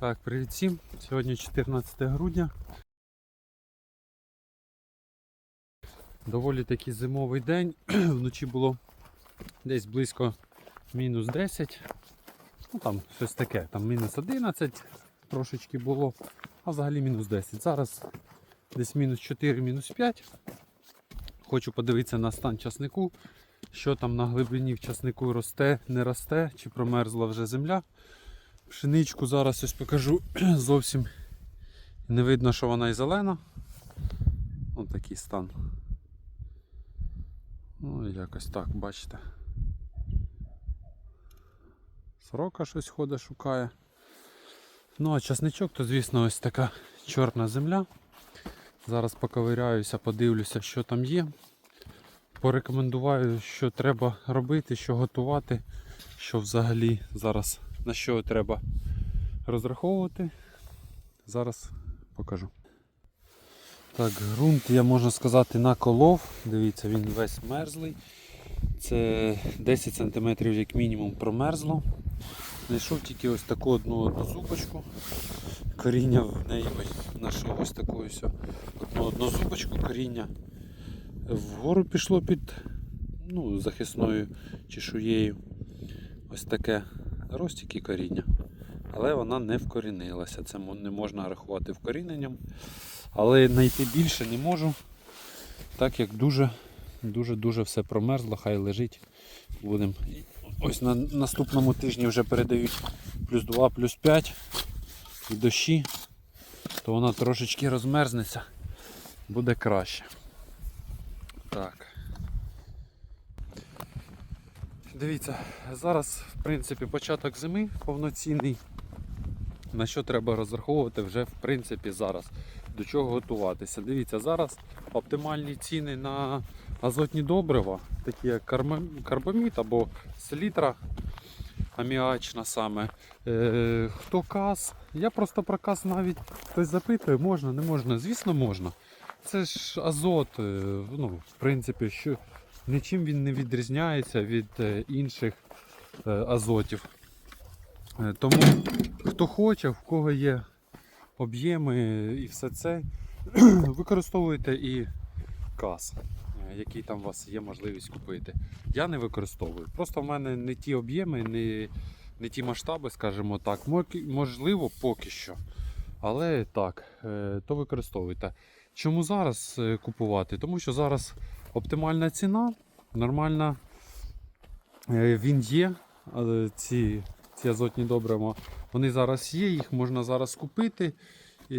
Так, привіт всім. Сьогодні 14 грудня. Доволі такий зимовий день. Вночі було десь близько мінус 10. Ну там щось таке, там мінус 11 трошечки було, а взагалі мінус 10. Зараз десь мінус 4, мінус 5. Хочу подивитися на стан часнику, що там на глибині в часнику росте, не росте, чи промерзла вже земля. Пшеничку зараз ось покажу зовсім не видно, що вона і зелена. Ось такий стан. Ну, якось так, бачите. Сорока щось ходить, шукає. Ну, а часничок, то, звісно, ось така чорна земля. Зараз поковиряюся, подивлюся, що там є. Порекомендую, що треба робити, що готувати, що взагалі зараз на що треба розраховувати. Зараз покажу. Так, ґрунт я можна сказати наколов. Дивіться, він весь мерзлий. Це 10 см як мінімум промерзло. Знайшов тільки ось таку одну одну зубочку. Коріння в неї знайшов ось таку ось одну одну зубочку, коріння вгору пішло під ну, захисною чешуєю. Ось таке ростики коріння. Але вона не вкорінилася. Це не можна рахувати вкоріненням. Але знайти більше не можу, так як дуже дуже дуже все промерзло, хай лежить. Будемо. Ось на наступному тижні вже передають плюс 2, плюс 5 і дощі, то вона трошечки розмерзнеться, буде краще. Так. Дивіться, зараз в принципі початок зими повноцінний. На що треба розраховувати вже в принципі зараз. До чого готуватися. Дивіться, зараз оптимальні ціни на азотні добрива, такі як карбамід або селітра аміачна саме. Е, хто каз? Я просто про каз навіть хтось запитує, можна, не можна. Звісно, можна. Це ж азот, е, ну, в принципі, що нічим він не відрізняється від е, інших е, азотів. Е, Тому хто хоче, в кого є об'єми і все це, використовуйте і каз, е, який там у вас є можливість купити. Я не використовую. Просто в мене не ті об'єми, не, не ті масштаби, скажімо так. Можливо, поки що. Але так, то використовуйте. Чому зараз купувати? Тому що зараз оптимальна ціна, нормальна е, він є. Ці, ці азотні добрива, вони зараз є, їх можна зараз купити, і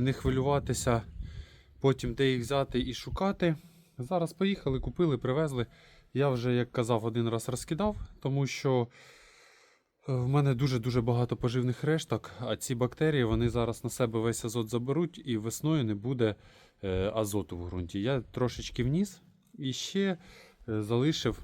не хвилюватися, потім де їх взяти і шукати. Зараз поїхали, купили, привезли. Я вже, як казав, один раз розкидав, тому що в мене дуже-дуже багато поживних решток, а ці бактерії вони зараз на себе весь азот заберуть і весною не буде е, азоту в ґрунті. Я трошечки вніс і ще е, залишив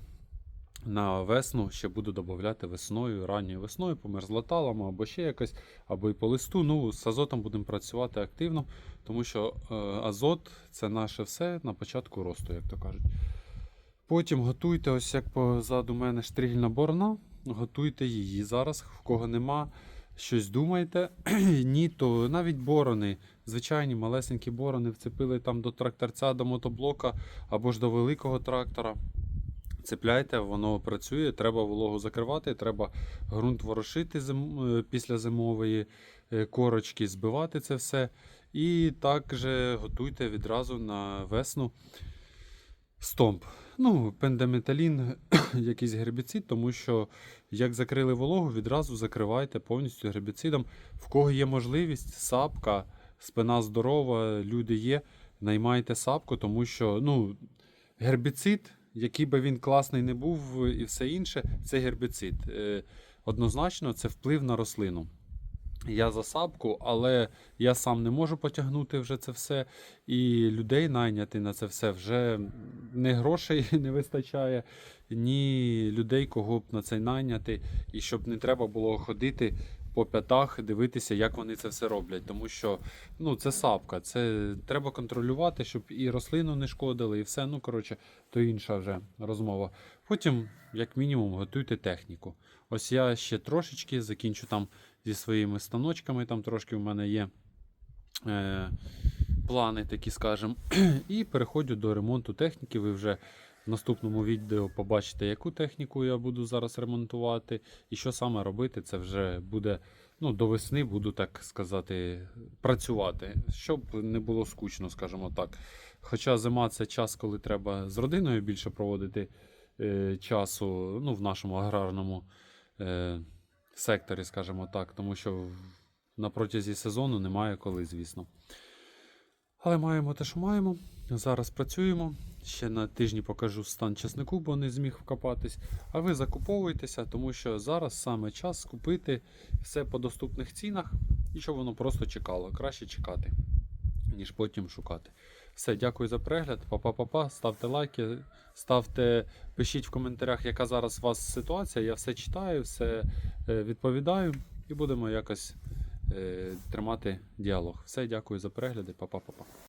на весну, ще буду додавати весною, ранньою весною, по мерзлоталам або ще якось, або і по листу. Ну, з азотом будемо працювати активно, тому що е, азот це наше все на початку росту, як то кажуть. Потім готуйте, ось як позаду мене штригільна борона, готуйте її. Зараз, в кого нема, щось думайте. Ні, то навіть борони, звичайні малесенькі борони вцепили там до тракторця, до мотоблока або ж до великого трактора. Цепляйте, воно працює, треба вологу закривати, треба ґрунт ворошити зим, е, після зимової е, корочки, збивати це все. І також готуйте відразу на весну стомп. Ну, пендаметалін, якийсь гербіцид, тому що як закрили вологу, відразу закривайте повністю гербіцидом. В кого є можливість, сапка, спина здорова, люди є, наймайте сапку, тому що ну, гербіцид, який би він класний не був і все інше, це гербіцид. Е, Однозначно, це вплив на рослину. Я за сапку, але я сам не можу потягнути вже це все. І людей найняти на це все вже не грошей не вистачає, ні людей, кого б на це найняти, і щоб не треба було ходити по п'ятах, дивитися, як вони це все роблять. Тому що ну, це сапка, це треба контролювати, щоб і рослину не шкодили, і все. Ну, коротше, то інша вже розмова. Потім, як мінімум, готуйте техніку. Ось я ще трошечки закінчу там зі своїми станочками. Там трошки в мене є е, плани, такі скажемо. І переходжу до ремонту техніки. Ви вже наступному відео побачите, яку техніку я буду зараз ремонтувати, і що саме робити. Це вже буде ну, до весни, буду так сказати, працювати, щоб не було скучно, скажімо так. Хоча зима це час, коли треба з родиною більше проводити е, часу ну, в нашому аграрному е, секторі, скажімо так, тому що на протязі сезону немає коли, звісно. Але маємо те, що маємо. Зараз працюємо. Ще на тижні покажу стан часнику, бо не зміг вкопатись. А ви закуповуйтеся, тому що зараз саме час купити все по доступних цінах і щоб воно просто чекало. Краще чекати, ніж потім шукати. Все, дякую за перегляд. Па-па-па-па. Ставте лайки, ставте, пишіть в коментарях, яка зараз у вас ситуація. Я все читаю, все е, відповідаю і будемо якось е, тримати діалог. Все, дякую за перегляди. Па-па-па-па.